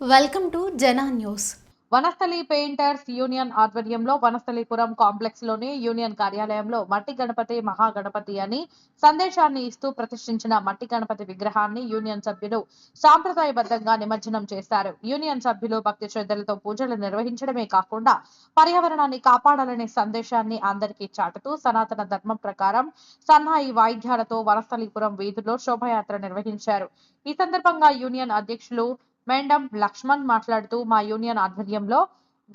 Welcome to Jana news Vanasthali painters union ఆధ్వర్యంలో Vanasthalipuram కాంప్లెక్స్లోని union కార్యాలయంలో మట్టి గణపతి మహాగణపతి అని సందేశాన్ని ఇస్తూ ప్రతిష్ఠించిన మట్టి గణపతి విగ్రహాన్ని యూనియన్ సభ్యులు సాంప్రదాయబద్ధంగా నిమజ్జనం చేశారు. యూనియన్ సభ్యులు భక్తి శ్రద్ధలతో పూజలు నిర్వహించడమే కాకుండా పర్యావరణాన్ని కాపాడాలనే సందేశాన్ని అందరికీ చాటుతూ సనాతన ధర్మం ప్రకారం సన్నాయి వాయిద్యాలతో వనస్థలిపురం వీధుల్లో శోభయాత్ర నిర్వహించారు. ఈ సందర్భంగా యూనియన్ అధ్యక్షులు మేండం లక్ష్మణ్ మాట్లాడుతూ మా యూనియన్ ఆధ్వర్యంలో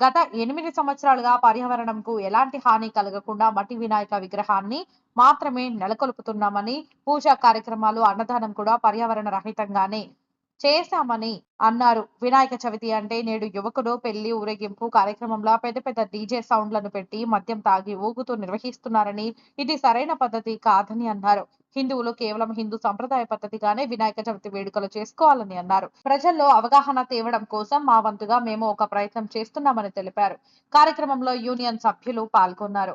గత ఎనిమిది సంవత్సరాలుగా పర్యావరణంకు ఎలాంటి హాని కలగకుండా మట్టి వినాయక విగ్రహాన్ని మాత్రమే నెలకొల్పుతున్నామని పూజా కార్యక్రమాలు అన్నదానం కూడా పర్యావరణ రహితంగానే చేశామని అన్నారు. వినాయక చవితి అంటే నేడు యువకుడు పెళ్ళి ఊరేగింపు కార్యక్రమంలో పెద్ద పెద్ద డీజే సౌండ్లను పెట్టి మద్యం తాగి ఊగుతూ నిర్వహిస్తున్నారని ఇది సరైన పద్ధతి కాదని అన్నారు. హిందువులు కేవలం హిందూ సంప్రదాయ పద్ధతిగానే వినాయక చవితి వేడుకలు చేసుకోవాలని అన్నారు. ప్రజల్లో అవగాహన తేవడం కోసం మా వంతుగా మేము ఒక ప్రయత్నం చేస్తున్నామని తెలిపారు. కార్యక్రమంలో యూనియన్ సభ్యులు పాల్గొన్నారు.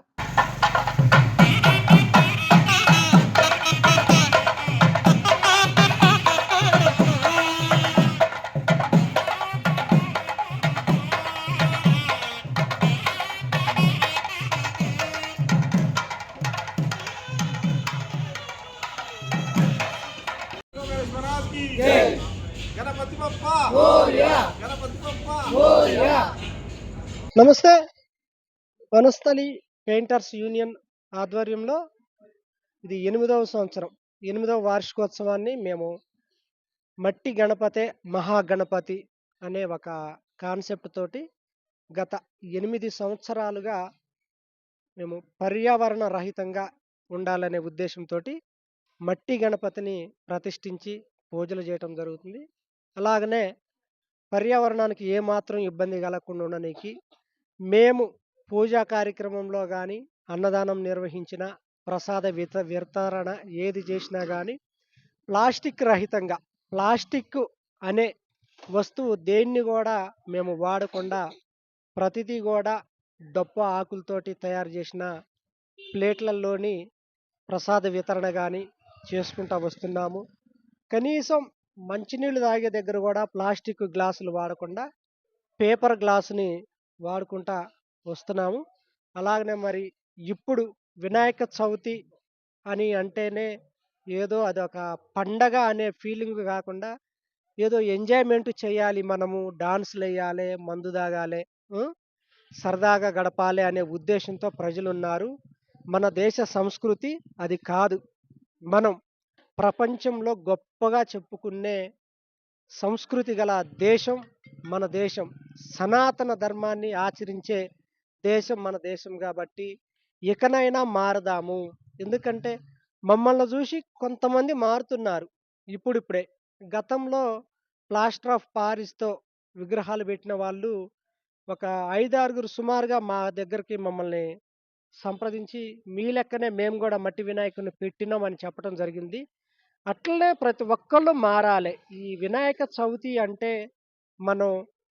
నమస్తే. వనస్థలి పెయింటర్స్ యూనియన్ ఆధ్వర్యంలో ఇది ఎనిమిదవ సంవత్సరం. ఎనిమిదవ వార్షికోత్సవాన్ని మేము మట్టి గణపతే మహాగణపతి అనే ఒక కాన్సెప్ట్ తోటి గత ఎనిమిది సంవత్సరాలుగా మేము పర్యావరణ రహితంగా ఉండాలనే ఉద్దేశంతో మట్టి గణపతిని ప్రతిష్ఠించి పూజలు చేయటం జరుగుతుంది. అలాగనే పర్యావరణానికి ఏమాత్రం ఇబ్బంది కలగకుండా ఉండడానికి మేము పూజా కార్యక్రమంలో కానీ అన్నదానం నిర్వహించిన ప్రసాద విత వితరణ ఏది చేసినా కానీ ప్లాస్టిక్ రహితంగా ప్లాస్టిక్ అనే వస్తువు దేన్ని కూడా మేము వాడకుండా ప్రతిదీ కూడా డొప్ప ఆకులతోటి తయారు చేసిన ప్లేట్లలోని ప్రసాద వితరణ కానీ చేసుకుంటా వస్తున్నాము. కనీసం మంచినీళ్ళు తాగే దగ్గర కూడా ప్లాస్టిక్ గ్లాసులు వాడకుండా పేపర్ గ్లాసుని వాడుకుంటా వస్తున్నాము. అలాగనే మరి ఇప్పుడు వినాయక చవితి అని అంటేనే ఏదో అదొక పండగ అనే ఫీలింగ్ కాకుండా ఏదో ఎంజాయ్మెంట్ చేయాలి మనము డాన్సులు వేయాలి మందు తాగాలి సరదాగా గడపాలి అనే ఉద్దేశంతో ప్రజలు ఉన్నారు మన దేశ సంస్కృతి అది కాదు. మనం ప్రపంచంలో గొప్పగా చెప్పుకునే సంస్కృతి గల దేశం మన దేశం. సనాతన ధర్మాన్ని ఆచరించే దేశం మన దేశం కాబట్టి ఇకనైనా మారదాము. ఎందుకంటే మమ్మల్ని చూసి కొంతమంది మారుతున్నారు. ఇప్పుడిప్పుడే గతంలో ప్లాస్టర్ ఆఫ్ పారిస్తో విగ్రహాలు పెట్టిన వాళ్ళు ఒక ఐదారుగురు సుమారుగా మా దగ్గరికి మమ్మల్ని సంప్రదించి మీ లెక్కనే మేము కూడా మట్టి వినాయకుని పెట్టినాం అని చెప్పడం జరిగింది. అట్లనే ప్రతి ఒక్కళ్ళు మారాలి. ఈ వినాయక చవితి అంటే మనం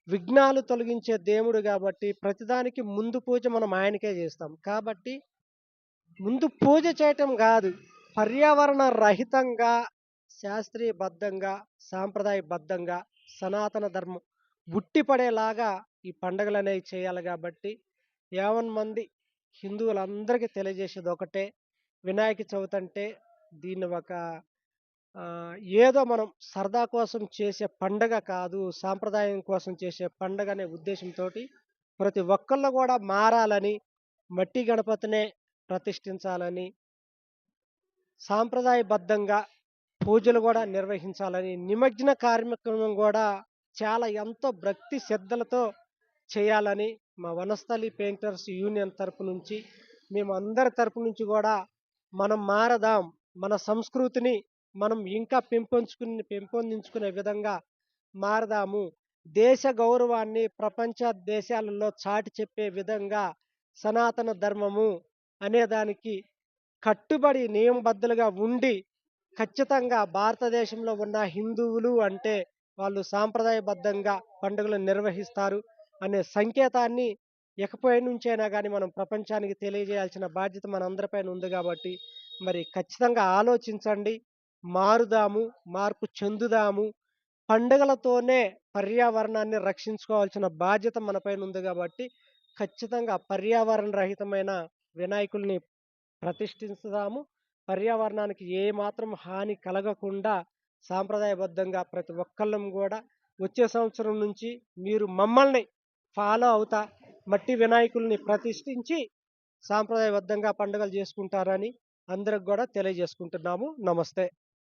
విఘ్నాలు తొలగించే దేవుడు కాబట్టి ప్రతిదానికి ముందు పూజ మనం ఆయనకే చేస్తాం. కాబట్టి ముందు పూజ చేయటం కాదు పర్యావరణ రహితంగా శాస్త్రీయబద్ధంగా సాంప్రదాయబద్ధంగా సనాతన ధర్మం ఉట్టిపడేలాగా ఈ పండుగలు అనేవి చేయాలి కాబట్టి యావన్ మంది హిందువులందరికీ తెలియజేసేది ఒకటే వినాయక చవితి అంటే దీన్ని ఒక ఏదో మనం సరదా కోసం చేసే పండగ కాదు సాంప్రదాయం కోసం చేసే పండగ అనే ఉద్దేశంతో ప్రతి ఒక్కళ్ళు కూడా మారాలని మట్టి గణపతినే ప్రతిష్ఠించాలని సాంప్రదాయబద్ధంగా పూజలు కూడా నిర్వహించాలని నిమజ్జన కార్యక్రమం కూడా చాలా ఎంతో భక్తి శ్రద్ధలతో చేయాలని మా వనస్థలి పెయింటర్స్ యూనియన్ తరపు నుంచి మేము అందరి తరపు నుంచి కూడా మనం మారదాం మన సంస్కృతిని మనం ఇంకా పెంపొంచుకుని పెంపొందించుకునే విధంగా మారదాము. దేశ గౌరవాన్ని ప్రపంచ దేశాలలో చాటి చెప్పే విధంగా సనాతన ధర్మము అనేదానికి కట్టుబడి నియమబద్ధులుగా ఉండి ఖచ్చితంగా భారతదేశంలో ఉన్న హిందువులు అంటే వాళ్ళు సాంప్రదాయబద్ధంగా పండుగలు నిర్వహిస్తారు అనే సంకేతాన్ని ఇకపై నుంచైనా కానీ మనం ప్రపంచానికి తెలియజేయాల్సిన బాధ్యత మనందరిపైన ఉంది కాబట్టి మరి ఖచ్చితంగా ఆలోచించండి. మారుదాము మార్పు చెందుదాము. పండుగలతోనే పర్యావరణాన్ని రక్షించుకోవాల్సిన బాధ్యత మనపైన ఉంది కాబట్టి ఖచ్చితంగా పర్యావరణ రహితమైన వినాయకుల్ని ప్రతిష్ఠించుదాము. పర్యావరణానికి ఏ మాత్రం హాని కలగకుండా సాంప్రదాయబద్ధంగా ప్రతి ఒక్కళ్ళం కూడా వచ్చే సంవత్సరం నుంచి మీరు మమ్మల్ని ఫాలో అవుతా మట్టి వినాయకుల్ని ప్రతిష్ఠించి సాంప్రదాయబద్ధంగా పండుగలు చేసుకుంటారని అందరికి కూడా తెలియజేసుకుంటున్నాము. నమస్తే.